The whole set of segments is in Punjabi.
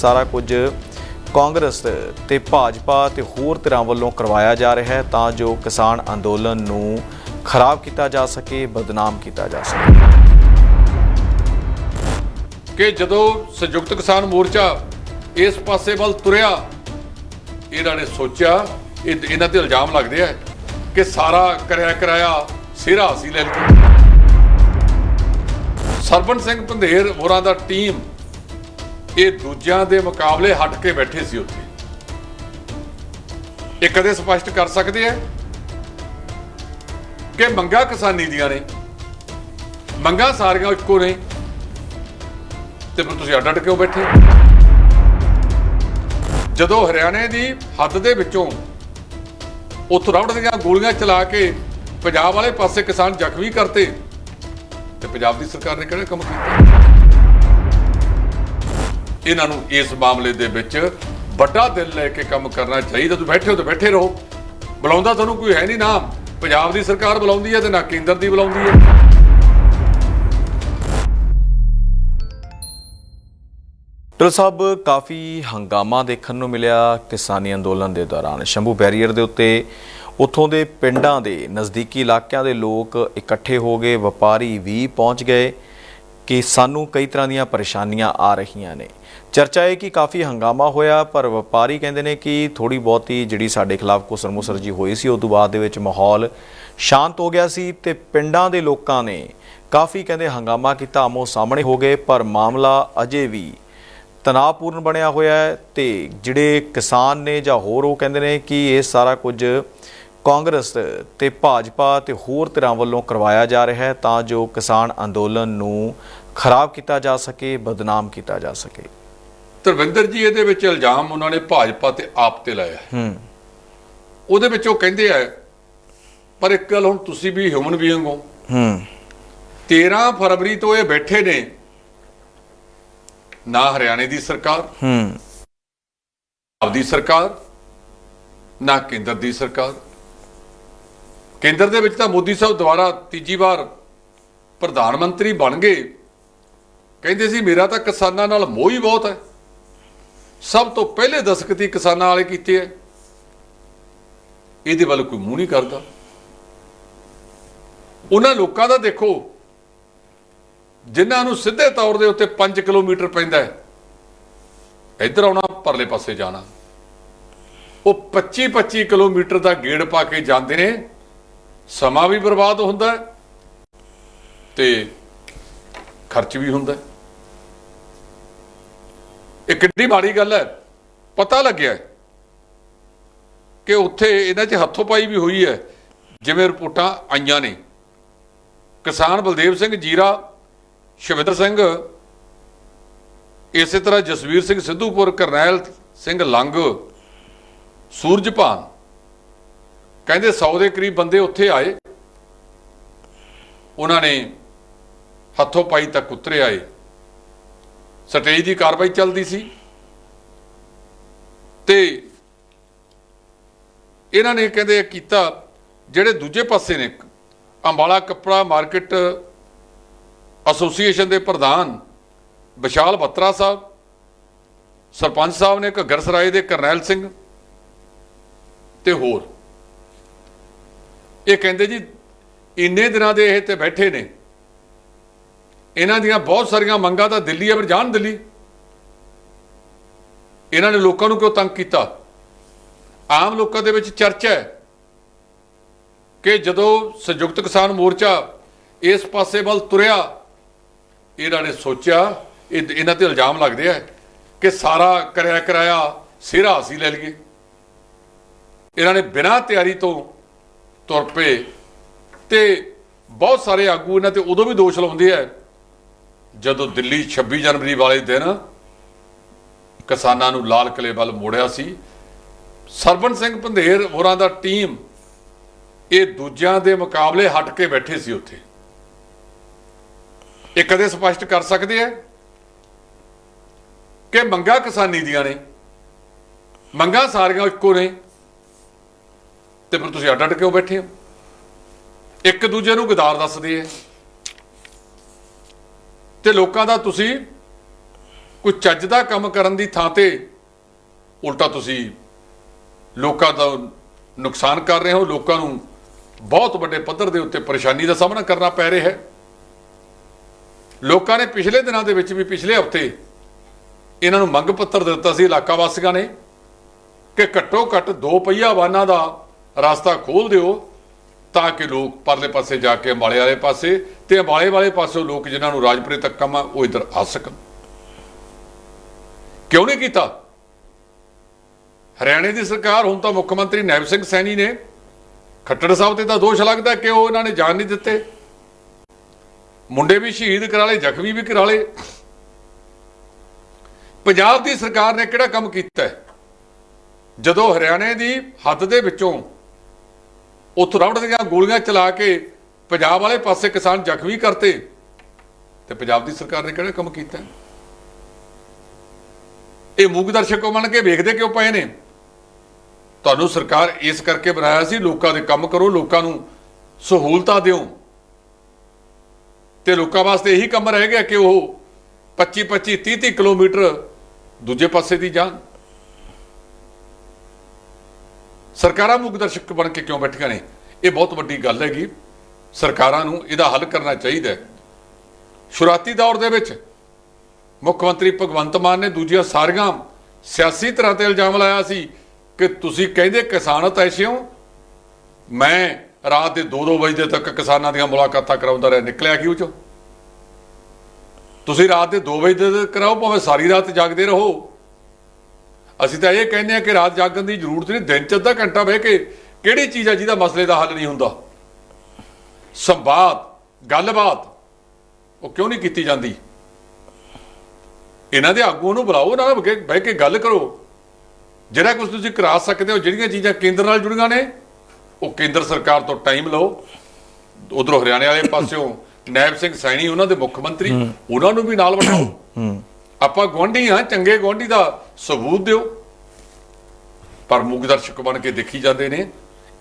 ਸਾਰਾ ਕੁਝ ਕਾਂਗਰਸ ਤੇ ਭਾਜਪਾ ਤੇ ਹੋਰ ਧਿਰਾਂ ਵੱਲੋਂ ਕਰਵਾਇਆ ਜਾ ਰਿਹਾ ਹੈ ਤਾਂ ਜੋ ਕਿਸਾਨ ਅੰਦੋਲਨ ਨੂੰ ਖਰਾਬ ਕੀਤਾ ਜਾ ਸਕੇ, ਬਦਨਾਮ ਕੀਤਾ ਜਾ ਸਕੇ। ਕਿ ਜਦੋਂ ਸੰਯੁਕਤ ਕਿਸਾਨ ਮੋਰਚਾ ਇਸ ਪਾਸੇ ਵੱਲ ਤੁਰਿਆ, ਇਹਨਾਂ ਨੇ ਸੋਚਿਆ, ਇਹ ਇਹਨਾਂ ਤੇ ਇਲਜ਼ਾਮ ਲੱਗਦੇ ਆ ਕਿ ਸਾਰਾ ਕਰਿਆ ਕਰਾਇਆ ਸਿਰਾ ਅਸੀਂ ਲੈ ਲਈਏ। ਸਰਬਨ ਸਿੰਘ ਪੰਧੇਰ ਹੋਰਾਂ ਦਾ ਟੀਮ ਇਹ ਦੂਜਿਆਂ ਦੇ ਮੁਕਾਬਲੇ ਹਟ ਕੇ ਬੈਠੇ ਸੀ ਉੱਥੇ। ਇਹ ਕਦੇ ਸਪਸ਼ਟ ਕਰ ਸਕਦੇ ਆ? ਕਿ ਮੰਗਾ ਕਿਸਾਨੀ ਦੀਆਂ ਨੇ? ਮੰਗਾ ਸਾਰੀਆਂ ਇੱਕੋ ਨੇ। ਤੇ ਫਿਰ ਤੁਸੀਂ ਅੱਡ ਅੱਡ ਕਿਉਂ ਬੈਠੇ? ਜਦੋਂ ਹਰਿਆਣੇ ਦੀ ਹੱਦ ਦੇ ਵਿੱਚੋਂ ਉੱਥੋਂ ਰਬੜ ਦੀਆਂ ਗੋਲੀਆਂ ਚਲਾ ਕੇ ਪੰਜਾਬ ਵਾਲੇ ਪਾਸੇ ਕਿਸਾਨ ਜ਼ਖਮੀ ਕਰਤੇ, ਤੇ ਪੰਜਾਬ ਦੀ ਸਰਕਾਰ ਨੇ ਕਿਹੜਾ ਕੰਮ ਕੀਤਾ? ਇਹਨਾਂ ਨੂੰ ਇਸ ਮਾਮਲੇ ਦੇ ਵਿੱਚ ਵੱਡਾ ਦਿਲ ਲੈ ਕੇ ਕੰਮ ਕਰਨਾ ਚਾਹੀਦਾ। ਤੁਸੀਂ ਬੈਠੇ ਹੋ ਤਾਂ ਬੈਠੇ ਰਹੋ। ਬੁਲਾਉਂਦਾ ਤੁਹਾਨੂੰ ਕੋਈ ਹੈ ਨਹੀਂ ਨਾ। ਪੰਜਾਬ ਦੀ ਸਰਕਾਰ ਬੁਲਾਉਂਦੀ ਹੈ ਤੇ ਨਾ ਕੇਂਦਰ ਦੀ ਬੁਲਾਉਂਦੀ ਹੈ। ਟਲ ਸਾਹਿਬ, ਕਾਫੀ ਹੰਗਾਮਾ ਦੇਖਣ ਨੂੰ ਮਿਲਿਆ ਕਿਸਾਨੀ ਅੰਦੋਲਨ ਦੇ ਦੌਰਾਨ। ਸ਼ੰਭੂ ਬੈਰੀਅਰ ਦੇ ਉੱਤੇ ਉੱਥੋਂ ਦੇ ਪਿੰਡਾਂ ਦੇ ਨਜ਼ਦੀਕੀ ਇਲਾਕਿਆਂ ਦੇ ਲੋਕ ਇਕੱਠੇ ਹੋ ਗਏ। ਵਪਾਰੀ ਵੀ ਪਹੁੰਚ ਗਏ। ਕਿ ਸਾਨੂੰ ਕਈ ਤਰ੍ਹਾਂ ਦੀਆਂ ਪਰੇਸ਼ਾਨੀਆਂ ਆ ਰਹੀਆਂ ਨੇ। ਚਰਚਾ ਹੈ ਕਿ ਕਾਫੀ ਹੰਗਾਮਾ ਹੋਇਆ, ਪਰ ਵਪਾਰੀ ਕਹਿੰਦੇ ਨੇ ਕਿ ਥੋੜੀ ਬਹੁਤੀ ਜਿਹੜੀ ਸਾਡੇ ਖਿਲਾਫ ਕੁਸਰ ਮੁਸਰ ਜੀ ਹੋਈ ਸੀ ਉਸ ਤੋਂ ਬਾਅਦ ਦੇ ਵਿੱਚ ਮਾਹੌਲ ਸ਼ਾਂਤ ਹੋ ਗਿਆ ਸੀ ਤੇ ਪਿੰਡਾਂ ਦੇ ਲੋਕਾਂ ਨੇ ਕਾਫੀ ਕਹਿੰਦੇ ਹੰਗਾਮਾ ਕੀਤਾ, ਆਮੋ ਸਾਹਮਣੇ ਹੋ ਗਏ, ਪਰ ਮਾਮਲਾ ਅਜੇ ਵੀ ਤਣਾਅਪੂਰਨ ਬਣਿਆ ਹੋਇਆ ਹੈ ਤੇ ਜਿਹੜੇ ਕਿਸਾਨ ਨੇ ਜਾਂ ਹੋਰ ਉਹ ਕਹਿੰਦੇ ਨੇ ਕਿ ਇਹ ਸਾਰਾ ਕੁਝ ਕਾਂਗਰਸ ਤੇ ਭਾਜਪਾ ਤੇ ਹੋਰ ਧਿਰਾਂ ਵੱਲੋਂ ਕਰਵਾਇਆ ਜਾ ਰਿਹਾ ਹੈ ਤਾਂ ਜੋ ਕਿਸਾਨ ਅੰਦੋਲਨ ਨੂੰ ਖਰਾਬ ਕੀਤਾ ਜਾ ਸਕੇ ਬਦਨਾਮ ਕੀਤਾ ਜਾ ਸਕੇ। ਧਰਵਿੰਦਰ ਜੀ ਇਹਦੇ ਵਿੱਚ ਇਲਜ਼ਾਮ ਉਹਨਾਂ ਨੇ ਭਾਜਪਾ ਤੇ ਆਪ ਤੇ ਲਾਇਆ ਹੈ। ਹੂੰ। ਉਹਦੇ ਵਿੱਚ ਉਹ ਕਹਿੰਦੇ ਆ ਪਰ ਇੱਕ ਗੱਲ ਹੁਣ ਤੁਸੀਂ ਵੀ ਹਿਊਮਨ ਬੀਇੰਗ ਹੋ। ਹੂੰ। 13 ਫਰਵਰੀ ਤੋਂ ਇਹ ਬੈਠੇ ਨੇ ਨਾ ਹਰਿਆਣੇ ਦੀ ਸਰਕਾਰ ਹੂੰ। ਆਪਦੀ ਸਰਕਾਰ ਨਾ ਕੇਂਦਰ ਦੀ ਸਰਕਾਰ। ਕੇਂਦਰ ਦੇ ਵਿੱਚ ਤਾਂ ਮੋਦੀ ਸਾਹਿਬ ਦੁਬਾਰਾ ਤੀਜੀ ਵਾਰ ਪ੍ਰਧਾਨ ਮੰਤਰੀ ਬਣ ਗਏ। ਕਹਿੰਦੇ ਸੀ, ਮੇਰਾ ਤਾਂ ਕਿਸਾਨਾਂ ਨਾਲ ਮੋਹ ਹੀ ਬਹੁਤ ਹੈ। ਸਭ ਤੋਂ ਪਹਿਲੇ ਦਸਕਤੀ ਕਿਸਾਨਾਂ ਵਾਲੇ ਕੀਤੇ ਐ ਇਹਦੇ ਵੱਲ ਕੋਈ ਮੂੰਹ ਨਹੀਂ ਕਰਦਾ। ਉਹਨਾਂ ਲੋਕਾਂ ਦਾ ਦੇਖੋ, ਜਿਨ੍ਹਾਂ ਨੂੰ ਸਿੱਧੇ ਤੌਰ ਦੇ ਉੱਤੇ 5 ਕਿਲੋਮੀਟਰ ਪੈਂਦਾ ਹੈ, ਇੱਧਰ ਆਉਣਾ, ਪਰਲੇ ਪਾਸੇ ਜਾਣਾ। ਉਹ 25 25 ਕਿਲੋਮੀਟਰ ਦਾ ਗੇੜ ਪਾ ਕੇ ਜਾਂਦੇ ਨੇ, ਸਮਾਂ ਵੀ ਬਰਬਾਦ ਹੁੰਦਾ ਹੈ ਤੇ ਖਰਚ ਵੀ ਹੁੰਦਾ ਇਹ ਕਿੰਨੀ ਮਾੜੀ ਗੱਲ ਹੈ। ਪਤਾ ਲੱਗਿਆ ਕਿ ਉੱਥੇ ਇਹਨਾਂ 'ਚ ਹੱਥੋਂ ਪਾਈ ਵੀ ਹੋਈ ਹੈ। ਜਿਵੇਂ ਰਿਪੋਰਟਾਂ ਆਈਆਂ ਨੇ। ਕਿਸਾਨ ਬਲਦੇਵ ਸਿੰਘ ਜੀਰਾ, ਸ਼ਿਵਿੰਦਰ ਸਿੰਘ, ਇਸੇ ਤਰ੍ਹਾਂ ਜਸਵੀਰ ਸਿੰਘ ਸਿੱਧੂਪੁਰ, ਕਰਨੈਲ ਸਿੰਘ ਲੰਗ ਸੂਰਜਪਾਨ ਕਹਿੰਦੇ 100 ਦੇ ਕਰੀਬ ਬੰਦੇ ਉੱਥੇ ਆਏ। ਉਹਨਾਂ ਨੇ ਹੱਥੋਂ ਪਾਈ ਤੱਕ ਉਤਰੇ ਆਏ। ਸਟੇਜ ਦੀ ਕਾਰਵਾਈ ਚੱਲਦੀ ਸੀ। ਤੇ ਇਹਨਾਂ ਨੇ ਕਹਿੰਦੇ ਕੀਤਾ, ਜਿਹੜੇ ਦੂਜੇ ਪਾਸੇ ਨੇ, ਅੰਬਾਲਾ ਕੱਪੜਾ ਮਾਰਕੀਟ ਐਸੋਸੀਏਸ਼ਨ ਦੇ ਪ੍ਰਧਾਨ ਵਿਸ਼ਾਲ ਬੱਤਰਾ ਸਾਹਿਬ, ਸਰਪੰਚ ਸਾਹਿਬ ਨੇ ਘੱਗਰ ਸਰਾਏ ਦੇ ਕਰਨੈਲ ਸਿੰਘ ਤੇ ਹੋਰ। ਇਹ ਕਹਿੰਦੇ ਜੀ, ਇੰਨੇ ਦਿਨਾਂ ਦੇ ਇਹ ਤੇ ਬੈਠੇ ਨੇ ਇਹਨਾਂ ਦੀਆਂ ਬਹੁਤ ਸਾਰੀਆਂ ਮੰਗਾਂ ਤਾਂ ਦਿੱਲੀ ਆ ਪਰ ਜਾਣ ਦਿੱਲੀ। ਇਹਨਾਂ ਨੇ ਲੋਕਾਂ ਨੂੰ ਕਿਉਂ ਤੰਗ ਕੀਤਾ? ਆਮ ਲੋਕਾਂ ਦੇ ਵਿੱਚ ਚਰਚਾ ਹੈ ਕਿ ਜਦੋਂ ਸੰਯੁਕਤ ਕਿਸਾਨ ਮੋਰਚਾ ਇਸ ਪਾਸੇ ਵੱਲ ਤੁਰਿਆ, ਇਹਨਾਂ ਨੇ ਸੋਚਿਆ, ਇਹ ਇਹਨਾਂ ਤੇ ਇਲਜ਼ਾਮ ਲੱਗਦੇ ਆ ਕਿ ਸਾਰਾ ਕਰਿਆ ਕਰਾਇਆ ਸਿਰਾ ਅਸੀਂ ਲੈ ਲਈਏ। ਇਹਨਾਂ ਨੇ ਬਿਨਾਂ ਤਿਆਰੀ ਤੋਂ ਤੁਰ ਪਏ ਤੇ ਬਹੁਤ ਸਾਰੇ ਆਗੂ ਇਹਨਾਂ ਤੇ ਉਦੋਂ ਵੀ ਦੋਸ਼ ਲਾਉਂਦੇ ਆ ਜਦੋਂ ਦਿੱਲੀ 26 ਜਨਵਰੀ ਵਾਲੇ ਦਿਨ ਕਿਸਾਨਾਂ ਨੂੰ ਲਾਲ ਕਿਲੇ ਵੱਲ ਮੋੜਿਆ ਸੀ ਸਰਬਨ ਸਿੰਘ ਪੰਧੇਰ ਹੋਰਾਂ ਦਾ ਟੀਮ ਇਹ ਦੂਜਿਆਂ ਦੇ ਮੁਕਾਬਲੇ ਹਟ ਕੇ ਬੈਠੇ ਸੀ ਉੱਥੇ। ਇਹ ਕਦੇ ਸਪਸ਼ਟ ਕਰ ਸਕਦੇ ਆ ਕਿ ਮੰਗਾ ਕਿਸਾਨੀ ਦੀਆਂ ਨੇ, ਮੰਗਾ ਸਾਰੀਆਂ ਇੱਕੋ ਨੇ, ਤੇ ਫਿਰ ਤੁਸੀਂ ਅੱਡ ਅੱਡ ਕਿਉਂ ਬੈਠੇ ਹੋ? ਇੱਕ ਦੂਜੇ ਨੂੰ ਗਦਾਰ ਦੱਸਦੇ ਆ। ਤੇ ਲੋਕਾਂ ਦਾ ਤੁਸੀਂ ਕੋਈ ਚੱਜ ਦਾ ਕੰਮ ਕਰਨ ਦੀ ਥਾਂ ਤੇ ਉਲਟਾ ਤੁਸੀਂ ਲੋਕਾਂ ਦਾ ਨੁਕਸਾਨ ਕਰ ਰਹੇ ਹੋ, ਲੋਕਾਂ ਨੂੰ ਬਹੁਤ ਵੱਡੇ ਪੱਧਰ ਦੇ ਉੱਤੇ ਪਰੇਸ਼ਾਨੀ ਦਾ ਸਾਹਮਣਾ ਕਰਨਾ ਪੈ ਰਿਹਾ ਹੈ। ਲੋਕਾਂ ਨੇ ਪਿਛਲੇ ਦਿਨਾਂ ਦੇ ਵਿੱਚ ਵੀ ਪਿਛਲੇ ਹਫ਼ਤੇ ਇਹਨਾਂ ਨੂੰ ਮੰਗ ਪੱਤਰ ਦਿੱਤਾ ਸੀ, ਇਲਾਕਾ ਵਾਸੀਆਂ ਨੇ ਕਿ ਘੱਟੋ ਘੱਟ ਦੋ ਪਹੀਆ ਵਾਹਨਾਂ ਦਾ ਰਸਤਾ ਖੋਲ ਦਿਓ। ਤਾਂ ਕਿ ਲੋਕ ਪਰਲੇ ਪਾਸੇ ਜਾ ਕੇ ਅੰਬਾਲੇ ਵਾਲੇ ਪਾਸੇ ਤੇ ਅੰਬਾਲੇ ਵਾਲੇ ਪਾਸੋਂ ਲੋਕ ਜਿਨ੍ਹਾਂ ਨੂੰ ਰਾਜਪੁਰੇ ਤੱਕ ਕੰਮ ਆ, ਉਹ ਇੱਧਰ ਆ ਸਕਣ। ਕਿਉਂ ਨਹੀਂ ਕੀਤਾ? ਹਰਿਆਣੇ ਦੀ ਸਰਕਾਰ, ਹੁਣ ਤਾਂ ਮੁੱਖ ਮੰਤਰੀ ਨੈਬ ਸਿੰਘ ਸੈਣੀ ਨੇ, ਖੱਟੜ ਸਾਹਿਬ ਤੇ ਤਾਂ ਦੋਸ਼ ਲੱਗਦਾ ਕਿ ਉਹ ਇਹਨਾਂ ਨੇ ਜਾਣ ਨਹੀਂ ਦਿੱਤੇ। ਮੁੰਡੇ ਵੀ ਸ਼ਹੀਦ ਕਰਾ ਲਏ, ਜ਼ਖਮੀ ਵੀ ਕਰਾ ਲਏ। ਪੰਜਾਬ ਦੀ ਸਰਕਾਰ ਨੇ ਕਿਹੜਾ ਕੰਮ ਕੀਤਾ ਜਦੋਂ ਹਰਿਆਣੇ ਦੀ ਹੱਦ ਦੇ ਵਿੱਚੋਂ ਉੱਥੋਂ ਰਬੜ ਦੀਆਂ ਗੋਲੀਆਂ ਚਲਾ ਕੇ ਪੰਜਾਬ ਵਾਲੇ ਪਾਸੇ ਕਿਸਾਨ ਜ਼ਖਮੀ ਕਰਤੇ ਤੇ ਪੰਜਾਬ ਦੀ ਸਰਕਾਰ ਨੇ ਕਿਹੜਾ ਕੰਮ ਕੀਤਾ? ਇਹ ਮੂਕ ਦਰਸ਼ਕ ਮੰਨ ਕੇ ਵੇਖਦੇ ਕਿਉਂ ਪਏ ਨੇ? ਤੁਹਾਨੂੰ ਸਰਕਾਰ ਇਸ ਕਰਕੇ ਬਣਾਇਆ ਸੀ, ਲੋਕਾਂ ਦੇ ਕੰਮ ਕਰੋ, ਲੋਕਾਂ ਨੂੰ ਸਹੂਲਤਾਂ ਦਿਓ। ਤੇ ਲੋਕਾਂ ਵਾਸਤੇ ਇਹੀ ਕੰਮ ਰਹਿ ਗਿਆ ਕਿ ਉਹ 25 25 30 30 ਕਿਲੋਮੀਟਰ ਦੂਜੇ ਪਾਸੇ ਦੀ ਜਾਣ। ਸਰਕਾਰਾਂ ਮੁੱਖ ਦਰਸ਼ਕ ਬਣ ਕੇ ਕਿਉਂ ਬੈਠੀਆਂ ਨੇ? ਇਹ ਬਹੁਤ ਵੱਡੀ ਗੱਲ ਹੈਗੀ। ਸਰਕਾਰਾਂ ਨੂੰ ਇਹਦਾ ਹੱਲ ਕਰਨਾ ਚਾਹੀਦਾ ਸ਼ੁਰੂਆਤੀ ਦੌਰ ਦੇ ਵਿੱਚ ਮੁੱਖ ਮੰਤਰੀ ਭਗਵੰਤ ਮਾਨ ਨੇ ਦੂਜੀਆਂ ਸਾਰੀਆਂ ਸਿਆਸੀ ਤਰ੍ਹਾਂ ਤੇ ਇਲਜ਼ਾਮ ਲਾਇਆ ਸੀ ਕਿ ਤੁਸੀਂ ਕਹਿੰਦੇ ਕਿਸਾਨ ਐਸੇ ਹੋ। ਮੈਂ ਰਾਤ ਦੇ 2-2 ਵਜੇ ਤੱਕ ਕਿਸਾਨਾਂ ਦੀਆਂ ਮੁਲਾਕਾਤਾਂ ਕਰਾਉਂਦਾ ਰਿਹਾ ਨਿਕਲਿਆ ਕਿਉਂ ਚੋਂ? ਤੁਸੀਂ ਰਾਤ ਦੇ 2 ਵਜੇ ਤੱਕ ਕਰਾਓ, ਭਾਵੇਂ ਸਾਰੀ ਰਾਤ ਜਾਗਦੇ ਰਹੋ। ਅਸੀਂ ਤਾਂ ਇਹ ਕਹਿੰਦੇ ਆ ਕਿ ਰਾਤ ਜਾਗਣ ਦੀ ਜ਼ਰੂਰਤ ਨਹੀਂ ਦਿਨ ਚ ਅੱਧਾ ਘੰਟਾ ਬਹਿ ਕੇ ਕਿਹੜੀ ਚੀਜ਼ ਆ ਜਿਹਦਾ ਮਸਲੇ ਦਾ ਹੱਲ ਨਹੀਂ ਹੁੰਦਾ? ਸੰਵਾਦ ਗੱਲਬਾਤ ਉਹ ਕਿਉਂ ਨਹੀਂ ਕੀਤੀ ਜਾਂਦੀ? ਇਹਨਾਂ ਦੇ ਆਗੂਆਂ ਨੂੰ ਬੁਲਾਓ ਨਾਲ ਬਹਿ ਕੇ- ਗੱਲ ਕਰੋ। ਜਿਹੜਾ ਕੁਝ ਤੁਸੀਂ ਕਰਾ ਸਕਦੇ ਹੋ ਜਿਹੜੀਆਂ ਚੀਜ਼ਾਂ ਕੇਂਦਰ ਨਾਲ ਜੁੜੀਆਂ ਨੇ ਉਹ ਕੇਂਦਰ ਸਰਕਾਰ ਤੋਂ ਟਾਈਮ ਲਓ। ਉਧਰੋਂ ਹਰਿਆਣੇ ਵਾਲੇ ਪਾਸਿਓਂ ਨੈਬ ਸਿੰਘ ਸੈਣੀ ਉਹਨਾਂ ਦੇ ਮੁੱਖ ਮੰਤਰੀ ਉਹਨਾਂ ਨੂੰ ਵੀ ਨਾਲ ਬਿਠਾਓ। ਆਪਾਂ ਗੁਆਂਢੀ ਹਾਂ ਚੰਗੇ ਗੁਆਂਢੀ ਦਾ ਸਬੂਤ ਦਿਓ। ਪਰ ਮੁੱਖ ਦਰਸ਼ਕ ਬਣ ਕੇ ਦੇਖੀ ਜਾਂਦੇ ਨੇ।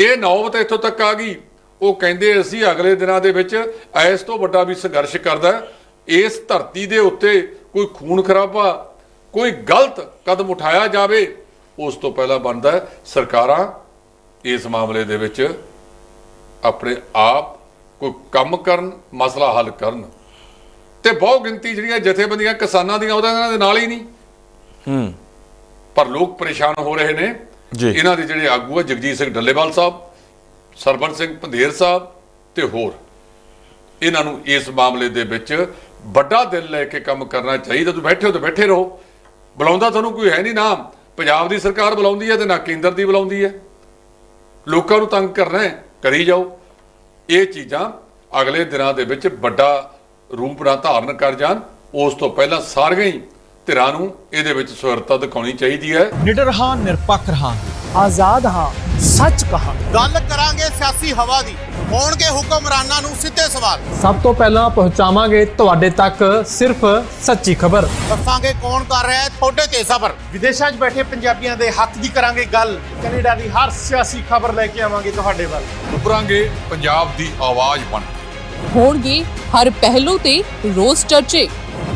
ਇਹ ਨੌਬਤ ਇੱਥੋਂ ਤੱਕ ਆ ਗਈ। ਉਹ ਕਹਿੰਦੇ ਅਸੀਂ ਅਗਲੇ ਦਿਨਾਂ ਦੇ ਵਿੱਚ ਐਸ ਤੋਂ ਵੱਡਾ ਵੀ ਸੰਘਰਸ਼ ਕਰਦਾ ਇਸ ਧਰਤੀ ਦੇ ਉੱਤੇ ਕੋਈ ਖੂਨ ਖਰਾਬਾ, ਕੋਈ ਗਲਤ ਕਦਮ ਉਠਾਇਆ ਜਾਵੇ, ਉਸ ਤੋਂ ਪਹਿਲਾਂ ਬਣਦਾ ਸਰਕਾਰਾਂ ਇਸ ਮਾਮਲੇ ਦੇ ਵਿੱਚ ਆਪਣੇ ਆਪ ਕੋਈ ਕੰਮ ਕਰਨ, ਮਸਲਾ ਹੱਲ ਕਰਨ। ਤੇ ਬਹੁ ਗਿਣਤੀ ਜਿਹੜੀਆਂ ਜਥੇਬੰਦੀਆਂ ਕਿਸਾਨਾਂ ਦੀਆਂ, ਉਹਦੇ ਦੇ ਨਾਲ ਹੀ ਨਹੀਂ। ਹੂੰ। ਪਰ ਲੋਕ ਪਰੇਸ਼ਾਨ ਹੋ ਰਹੇ ਨੇ। ਜੀ। ਇਹਨਾਂ ਦੇ ਜਿਹੜੇ ਆਗੂ ਆ ਜਗਜੀਤ ਸਿੰਘ ਡੱਲੇਵਾਲ ਸਾਹਿਬ ਸਰਬਨ ਸਿੰਘ ਪੰਧੇਰ ਸਾਹਿਬ ਤੇ ਹੋਰ। ਇਹਨਾਂ ਨੂੰ ਇਸ ਮਾਮਲੇ ਦੇ ਵਿੱਚ ਵੱਡਾ ਦਿਲ ਲੈ ਕੇ ਕੰਮ ਕਰਨਾ ਚਾਹੀਦਾ। ਤੁਸੀਂ ਬੈਠੇ ਹੋ ਤਾਂ ਬੈਠੇ ਰਹੋ। ਬੁਲਾਉਂਦਾ ਤੁਹਾਨੂੰ ਕੋਈ ਹੈ ਨਹੀਂ ਨਾ ਪੰਜਾਬ ਦੀ ਸਰਕਾਰ ਬੁਲਾਉਂਦੀ ਹੈ ਤੇ ਨਾ ਕੇਂਦਰ ਦੀ ਬੁਲਾਉਂਦੀ ਹੈ। ਲੋਕਾਂ ਨੂੰ ਤੰਗ ਕਰਨਾ ਹੈ ਕਰੀ ਜਾਓ। ਇਹ ਚੀਜ਼ਾਂ ਅਗਲੇ ਦਿਨਾਂ ਦੇ ਵਿੱਚ ਵੱਡਾ ਰੂਪ ਨਾ ਧਾਰਨ ਕਰ ਜਾਣ। ਉਸ ਤੋਂ ਪਹਿਲਾਂ ਸਾਰੀਆਂ ਹੀ ਧਿਰਾਂ ਨੂੰ ਇਹਦੇ ਵਿੱਚ ਸਵਰਤਾ ਦਿਖਾਉਣੀ ਚਾਹੀਦੀ ਹੈ। ਨਿਡਰ ਹਾਂ ਨਿਰਪੱਖ ਰਹਾਂਗੇ ਆਜ਼ਾਦ ਹਾਂ ਸੱਚ ਕਹਾਂ। ਗੱਲ ਕਰਾਂਗੇ ਸਿਆਸੀ ਹਵਾ ਦੀ। ਹੋਣਗੇ ਹੁਕਮਰਾਨਾਂ ਨੂੰ ਸਿੱਧੇ ਸਵਾਲ। ਸਭ ਤੋਂ ਪਹਿਲਾਂ ਪਹੁੰਚਾਵਾਂਗੇ ਤੁਹਾਡੇ ਤੱਕ ਸਿਰਫ ਸੱਚੀ ਖਬਰ। ਦੱਸਾਂਗੇ ਕੌਣ ਕਰ ਰਿਹਾ ਹੈ ਤੁਹਾਡੇ ਤੇ ਸਫਰ ਵਿਦੇਸ਼ਾਂ 'ਚ ਬੈਠੇ ਪੰਜਾਬੀਆਂ ਦੇ ਹੱਕ ਦੀ ਕਰਾਂਗੇ ਗੱਲ। ਕੈਨੇਡਾ ਦੀ ਹਰ ਸਿਆਸੀ ਖਬਰ ਲੈ ਕੇ ਆਵਾਂਗੇ ਤੁਹਾਡੇ ਵੱਲ। ਉੱਭਰਾਂਗੇ ਪੰਜਾਬ ਦੀ ਆਵਾਜ਼ ਬਣ ਹੋਣਗੇ ਹਰ ਪਹਿਲੂ ਤੇ ਰੋਜ਼ ਚਰਚੇ।